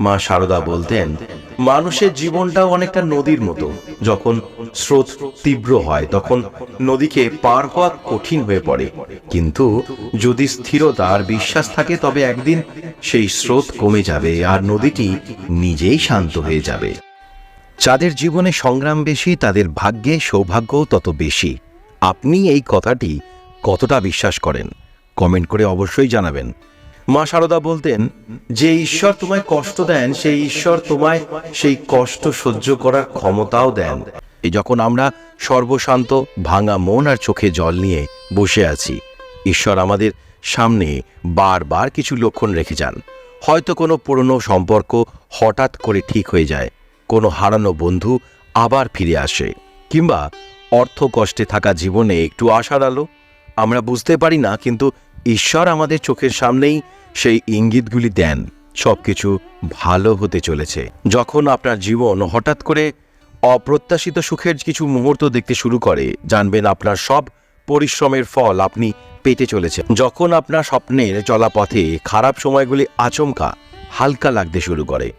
মা সারদা বলতেন, মানুষের জীবনটাও অনেকটা নদীর মতো। যখন স্রোত তীব্র হয়, তখন নদীকে পার হওয়া কঠিন হয়ে পড়ে। কিন্তু যদি স্থিরতা আর বিশ্বাস থাকে, তবে একদিন সেই স্রোত কমে যাবে আর নদীটি নিজেই শান্ত হয়ে যাবে। যাদের জীবনে সংগ্রাম বেশি, তাদের ভাগ্যে সৌভাগ্যও তত বেশি। আপনি এই কথাটি কতটা বিশ্বাস করেন? কমেন্ট করে অবশ্যই জানাবেন। মা সারদা বলতেন, যে ঈশ্বর তোমায় কষ্ট দেন, সেই ঈশ্বর তোমায় সেই কষ্ট সহ্য করার ক্ষমতাও দেন। যখন আমরা সর্বশান্ত, ভাঙা মন আর চোখে জল নিয়ে বসে আছি, ঈশ্বর আমাদের সামনে বারবার কিছু লক্ষণ রেখে যান। হয়তো কোনো পুরনো সম্পর্ক হঠাৎ করে ঠিক হয়ে যায়, কোনো হারানো বন্ধু আবার ফিরে আসে, কিংবা অর্থ কষ্টে থাকা জীবনে একটু আশার আলো। আমরা বুঝতে পারি না, কিন্তু ঈশ্বর আমাদের চোখের সামনেই সেই ইঙ্গিতগুলি দেন, সবকিছু ভালো হতে চলেছে। যখন আপনার জীবন হঠাৎ করে অপ্রত্যাশিত সুখের কিছু মুহূর্ত দেখতে শুরু করে, জানবেন আপনার সব পরিশ্রমের ফল আপনি পেতে চলেছে যখন আপনার স্বপ্নের চলাপথে খারাপ সময়গুলি আচমকা, হালকা লাগতে শুরু করে,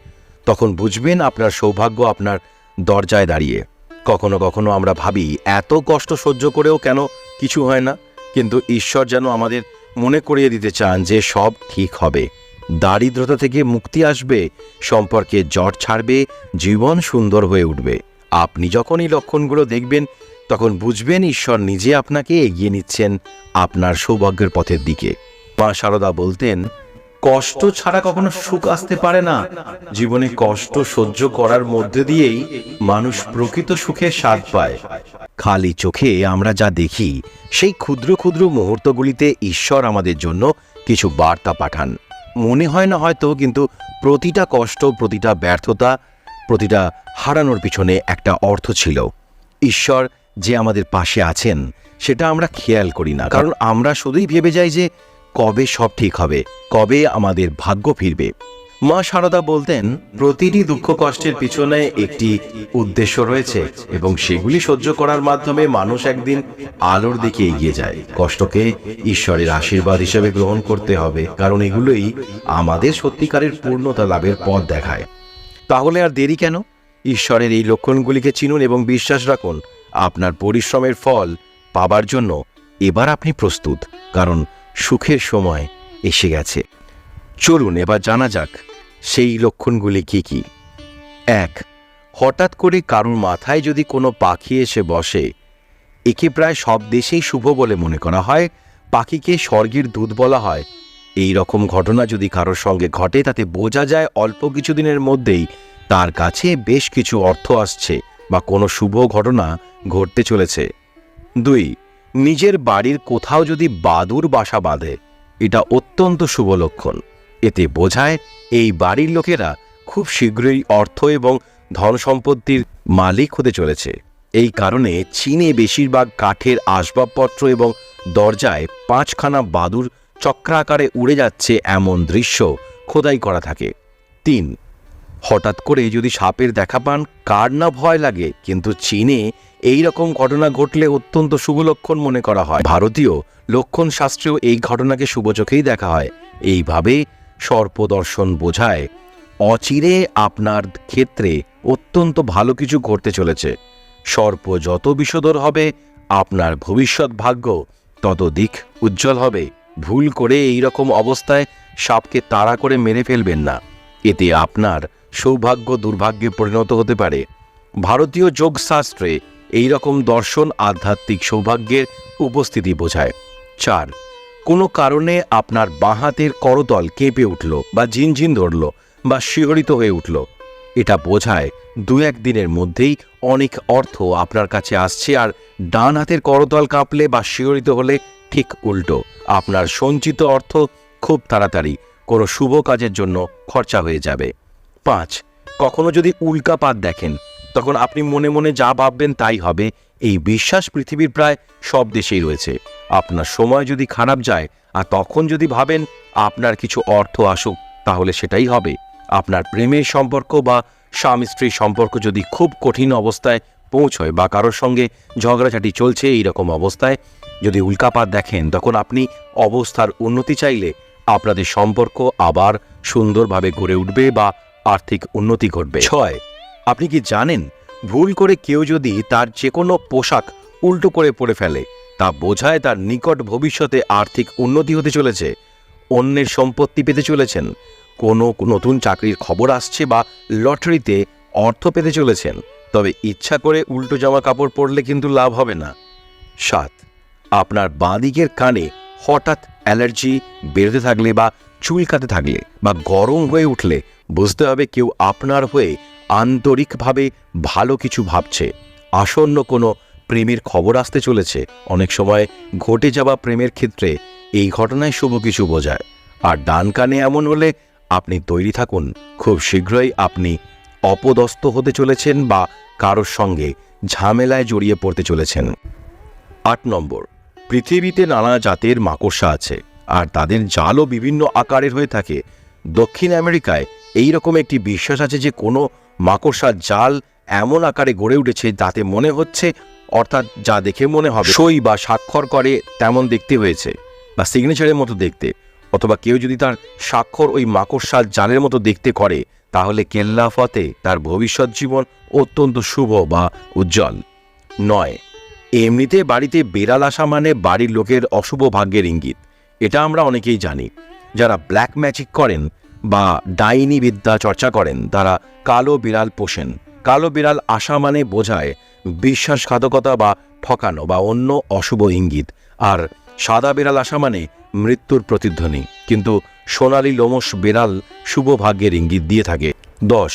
তখন বুঝবেন আপনার সৌভাগ্য আপনার দরজায় দাঁড়িয়ে। কখনো কখনো আমরা ভাবি, এত কষ্ট সহ্য করেও কেন কিছু হয় না? কিন্তু ঈশ্বর যেন আমাদের মনে করিয়ে দিতে চান যে সব ঠিক হবে। দারিদ্রতা থেকে মুক্তি আসবে, সম্পর্কে জট ছাড়বে, জীবন সুন্দর হয়ে উঠবে। আপনি যখন এই লক্ষণগুলো দেখবেন, তখন বুঝবেন ঈশ্বর নিজে আপনাকে এগিয়ে নিচ্ছেন আপনার সৌভাগ্যের পথের দিকে। মা সারদা বলতেন, কষ্ট ছাড়া কখনো সুখ আসতে পারে না। জীবনে কষ্ট সহ্য করার মধ্যে দিয়েই মানুষ প্রকৃত সুখের স্বাদ পায়। খালি চোখে আমরা যা দেখি, সেই ক্ষুদ্র ক্ষুদ্র মুহূর্তগুলিতে ঈশ্বর আমাদের জন্য কিছু বার্তা পাঠান। মনে হয় না হয়তো, কিন্তু প্রতিটা কষ্ট, প্রতিটা ব্যর্থতা, প্রতিটা হারানোর পিছনে একটা অর্থ ছিল। ঈশ্বর যে আমাদের পাশে আছেন, সেটা আমরা খেয়াল করি না। কারণ আমরা শুধুই ভেবে যাই যে কবে সব ঠিক হবে, কবে আমাদের ভাগ্য ফিরবে। মা সারদা বলতেন, প্রতিটি দুঃখ কষ্টের পিছনে একটি উদ্দেশ্য রয়েছে এবং সেগুলি সহ্য করার মাধ্যমে মানুষ একদিন আলোর দিকে এগিয়ে যায়। কষ্টকে ঈশ্বরের আশীর্বাদ হিসেবে গ্রহণ করতে হবে, কারণ এগুলোই আমাদের সত্যিকারের পূর্ণতা লাভের পথ দেখায়। তাহলে আর দেরি কেন? ঈশ্বরের এই লক্ষণগুলিকে চিনুন এবং বিশ্বাস রাখুন, আপনার পরিশ্রমের ফল পাবার জন্য এবার আপনি প্রস্তুত, কারণ সুখের সময় এসে গেছে। চলুন এবার জানা যাক সেই লক্ষণগুলি কি কি। এক, হঠাৎ করে কারুর মাথায় যদি কোনো পাখি এসে বসে, একে প্রায় সব দেশেই শুভ বলে মনে করা হয়, পাখিকে স্বর্গের দুধ বলা হয়। এই রকম ঘটনা যদি কারোর সঙ্গে ঘটে, তাতে বোঝা যায় অল্প কিছুদিনের মধ্যেই তার কাছে বেশ কিছু অর্থ আসছে বা কোনো শুভ ঘটনা ঘটতে চলেছে। দুই, নিজের বাড়ির কোথাও যদি বাদুর বাসা বাঁধে, এটা অত্যন্ত শুভ লক্ষণ। এতে বোঝায় এই বাড়ির লোকেরা খুব শীঘ্রই অর্থ এবং ধন সম্পত্তির মালিক হতে চলেছে। এই কারণে চীনে বেশিরভাগ কাঠের আসবাবপত্র এবং দরজায় পাঁচখানা বাদুর চক্রাকারে উড়ে যাচ্ছে এমন দৃশ্য খোদাই করা থাকে। তিন, হঠাৎ করে যদি সাপের দেখা পান, কার না ভয় লাগে? কিন্তু চীনে এই রকম ঘটনা ঘটলে অত্যন্ত শুভ লক্ষণ মনে করা হয়। ভারতীয় লক্ষণ শাস্ত্রেও এই ঘটনাকে শুভ চোখেই দেখা হয়। এইভাবে সর্পদর্শন বোঝায়, অচিরে আপনার ক্ষেত্রে অত্যন্ত ভালো কিছু ঘটতে চলেছে। সর্প যত বিষধর হবে, আপনার ভবিষ্যৎ ভাগ্য তত দিক উজ্জ্বল হবে। ভুল করে এই রকম অবস্থায় সাপকে তাড়া করে মেরে ফেলবেন না। এতে আপনার সৌভাগ্য দুর্ভাগ্যে পরিণত হতে পারে। ভারতীয় যোগশাস্ত্রে এই রকম দর্শন আধ্যাত্মিক সৌভাগ্যের উপস্থিতি বোঝায়। চার কোনো কারণে আপনার বাঁ হাতের করতল কেঁপে উঠল বা ঝিনঝিন ধরল বা শিহরিত হয়ে উঠল। এটা বোঝায় দু এক দিনের মধ্যেই অনেক অর্থ আপনার কাছে আসছে আর ডান হাতের করতল কাঁপলে বা শিহরিত হলে ঠিক উল্টো। আপনার সঞ্চিত অর্থ খুব তাড়াতাড়ি, কোনো শুভ কাজের জন্য খরচা হয়ে যাবে। পাঁচ, কখনো যদি উল্কাপাত দেখেন, তখন আপনি মনে মনে যা ভাববেন তাই হবে এই বিশ্বাস পৃথিবীর প্রায় সব দেশেই রয়েছে। আপনার সময় যদি খারাপ যায়, আর তখন যদি ভাবেন আপনার কিছু অর্থ আসুক, তাহলে সেটাই হবে। আপনার প্রেমের সম্পর্ক বা স্বামী স্ত্রীর সম্পর্ক যদি খুব কঠিন অবস্থায় পৌঁছয় বা কারোর সঙ্গে ঝগড়াঝাটি চলছে এই রকম অবস্থায় যদি উল্কাপাত দেখেন, তখন আপনি অবস্থার উন্নতি চাইলে আপনাদের সম্পর্ক আবার সুন্দরভাবে গড়ে উঠবে বা আর্থিক উন্নতি ঘটবে। ছয়, আপনি কি জানেন ভুল করে কেউ যদি তার যে কোনো পোশাক উল্টো করে পরে ফেলে, তা বোঝায় তার নিকট ভবিষ্যতে আর্থিক উন্নতি হতে চলেছে, অন্যের সম্পত্তি পেতে চলেছেন, কোনো নতুন চাকরির খবর আসছে বা লটারিতে অর্থ পেতে চলেছেন, তবে ইচ্ছা করে উল্টো জামা কাপড় পরলে কিন্তু লাভ হবে না। সাত, আপনার বাঁদিকের কানে হঠাৎ অ্যালার্জি বেরোতে থাকলে বা চুলকাতে থাকলে বা গরম হয়ে উঠলে বুঝতে হবে কেউ আপনার হয়ে আন্তরিকভাবে ভালো কিছু ভাবছে। আসন্ন কোনো প্রেমের খবর আসতে চলেছে। অনেক সময় ঘটে যাওয়া প্রেমের ক্ষেত্রে এই ঘটনায় শুভ কিছু বোঝায়। আর ডান কানে এমন হলে আপনি তৈরি থাকুন। খুব শীঘ্রই আপনি অপদস্থ হতে চলেছেন বা কারোর সঙ্গে ঝামেলায় জড়িয়ে পড়তে চলেছেন। আট নম্বর, পৃথিবীতে নানা জাতের মাকড়সা আছে, আর তাদের জালও বিভিন্ন আকারের হয়ে থাকে। দক্ষিণ আমেরিকায় এই রকম একটি বিশ্বাস আছে যে কোনো মাকড়সার জাল এমন আকারে গড়ে উঠেছে তাতে মনে হচ্ছে, অর্থাৎ যা দেখে মনে হবে, সই বা স্বাক্ষর করে তেমন দেখতে হয়েছে, বা সিগনেচারের মতো দেখতে। অথবা কেউ যদি তার স্বাক্ষর ওই মাকড়সার জালের মতো দেখতে করে, তাহলে কেল্লাফতে তার ভবিষ্যৎ জীবন অত্যন্ত শুভ বা উজ্জ্বল। নয়, এমনিতে বাড়িতে বেড়াল আসা মানে বাড়ির লোকের অশুভ ভাগ্যের ইঙ্গিত। এটা আমরা অনেকেই জানি। যারা ব্ল্যাক ম্যাজিক করেন বা ডাইনি বিদ্যা চর্চা করেন, তারা কালো বিড়াল পোষেন। কালো বিড়াল আসা মানে বোঝায় বিশ্বাসঘাতকতা বা ঠকানো বা অন্য অশুভ ইঙ্গিত। আর সাদা বিড়াল আসা মানে মৃত্যুর প্রতিধ্বনি। কিন্তু সোনালি লোমস বিড়াল শুভ ভাগ্যের ইঙ্গিত দিয়ে থাকে। দশ,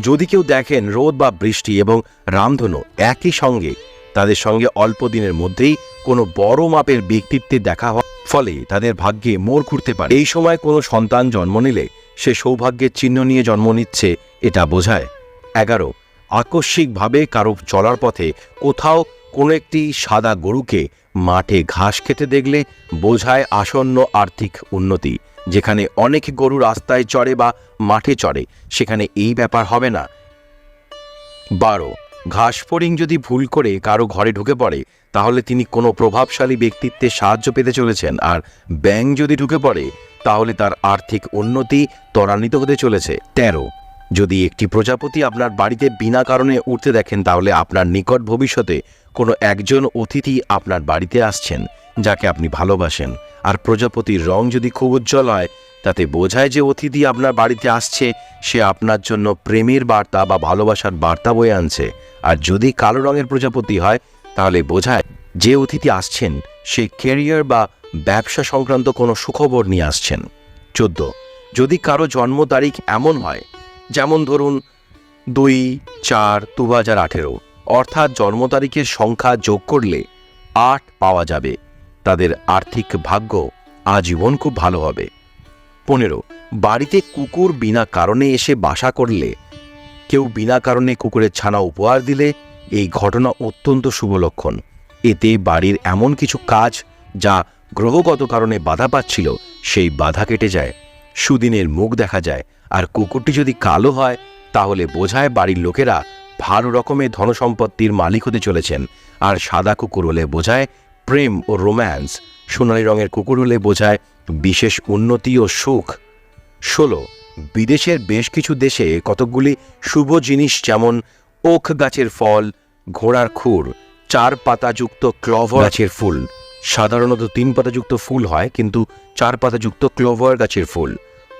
যদি কেউ দেখেন রোদ বা বৃষ্টি এবং রামধনু একই সঙ্গে, তাদের সঙ্গে অল্প দিনের মধ্যেই কোনো বড় মাপের ব্যক্তিত্বে দেখা হওয়ার ফলে তাদের ভাগ্যে মোড় ঘুরতে পারে। এই সময় কোনো সন্তান জন্ম নিলে সে সৌভাগ্যের চিহ্ন নিয়ে জন্ম নিচ্ছে, এটা বোঝায়। এগারো, আকস্মিকভাবে কারও চলার পথে কোথাও কোনো একটি সাদা গরুকে মাঠে ঘাস খেতে দেখলে বোঝায় আসন্ন আর্থিক উন্নতি। যেখানে অনেক গরু রাস্তায় চড়ে বা মাঠে চড়ে, সেখানে এই ব্যাপার হবে না। বারো, ঘাস ফড়িং যদি ভুল করে কারও ঘরে ঢুকে পড়ে, তাহলে তিনি কোনো প্রভাবশালী ব্যক্তিত্বের সাহায্য পেতে চলেছেন। আর ব্যাং যদি ঢুকে পড়ে তাহলে তার আর্থিক উন্নতি ত্বরান্বিত হতে চলেছে। তেরো। যদি একটি প্রজাপতি আপনার বাড়িতে বিনা কারণে উঠতে দেখেন, তাহলে আপনার নিকট ভবিষ্যতে কোনো একজন অতিথি আপনার বাড়িতে আসছেন, যাকে আপনি ভালোবাসেন। আর প্রজাপতির রং যদি খুব উজ্জ্বল হয়, তাতে বোঝায় যে অতিথি আপনার বাড়িতে আসছে, সে আপনার জন্য প্রেমের বার্তা বা ভালোবাসার বার্তা বয়ে আনছে। আর যদি কালো রঙের প্রজাপতি হয়, তাহলে বোঝায় যে অতিথি আসছেন, সে ক্যারিয়ার বা ব্যবসা সংক্রান্ত কোনো সুখবর নিয়ে আসছেন। চোদ্দ। যদি কারও জন্ম তারিখ এমন হয়, যেমন ধরুন দুই চার দু হাজার আঠেরো, অর্থাৎ জন্ম তারিখের সংখ্যা যোগ করলে আট পাওয়া যাবে। তাদের আর্থিক ভাগ্য আজীবন খুব ভালো হবে। পনেরো। বাড়িতে কুকুর বিনা কারণে এসে বাসা করলে, কেউ বিনা কারণে কুকুরের ছানা উপহার দিলে এই ঘটনা অত্যন্ত শুভ লক্ষণ। এতে বাড়ির এমন কিছু কাজ যা গ্রহগত কারণে বাধা পাচ্ছিল, সেই বাধা কেটে যায়। সুদিনের মুখ দেখা যায়, আর কুকুরটি যদি কালো হয়, তাহলে বোঝায় বাড়ির লোকেরা ভালো রকমের ধনসম্পত্তির মালিক হতে চলেছেন, আর সাদা কুকুর হলে বোঝায় প্রেম ও রোম্যান্স, সোনালি রঙের কুকুর হলে বোঝায় বিশেষ উন্নতি ও সুখ। ষোলো, বিদেশের বেশ কিছু দেশে কতকগুলি শুভ জিনিস যেমন ওক গাছের ফল, ঘোড়ার খুর, চার পাতাযুক্ত ক্লভ গাছের ফুল সাধারণত তিন পাতাযুক্ত ফুল হয়, কিন্তু চার পাতাযুক্ত ক্লোভার গাছের ফুল।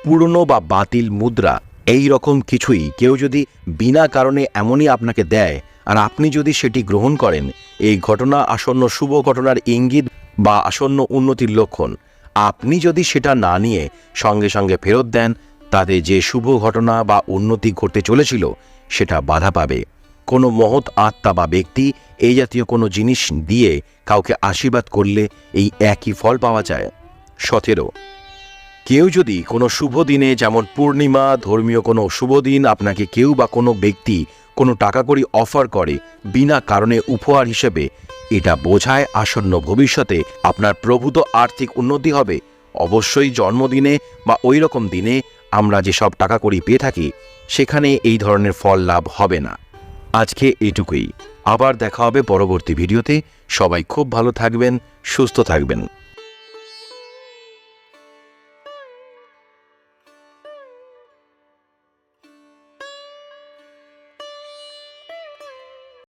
পুরনো বা বাতিল মুদ্রা, এই রকম কিছুই কেউ যদি বিনা কারণে এমনই আপনাকে দেয় আর আপনি যদি সেটি গ্রহণ করেন, এই ঘটনা আসন্ন শুভ ঘটনার ইঙ্গিত বা আসন্ন উন্নতির লক্ষণ। আপনি যদি সেটা না নিয়ে সঙ্গে সঙ্গে ফেরত দেন, তাতে যে শুভ ঘটনা বা উন্নতি ঘটতে চলেছিল, সেটা বাধা পাবে। কোনো মহৎ আত্মা বা ব্যক্তি এই জাতীয় কোনো জিনিস দিয়ে কাউকে আশীর্বাদ করলে এই একই ফল পাওয়া যায়। সতেরো, কেউ যদি কোনো শুভ দিনে যেমন পূর্ণিমা, ধর্মীয় কোনো শুভ দিন আপনাকে কেউ বা কোনো ব্যক্তি কোনো টাকা কড়ি অফার করে বিনা কারণে উপহার হিসেবে, এটা বোঝায় আসন্ন ভবিষ্যতে আপনার প্রভূত আর্থিক উন্নতি হবে। অবশ্যই জন্মদিনে বা ওই রকম দিনে আমরা যেসব টাকা কড়ি পেয়ে থাকি, সেখানে এই ধরনের ফল লাভ হবে না। আজকে এটুকুই। আবার দেখা হবে পরবর্তী ভিডিওতে। সবাই খুব ভালো থাকবেন সুস্থ থাকবেন।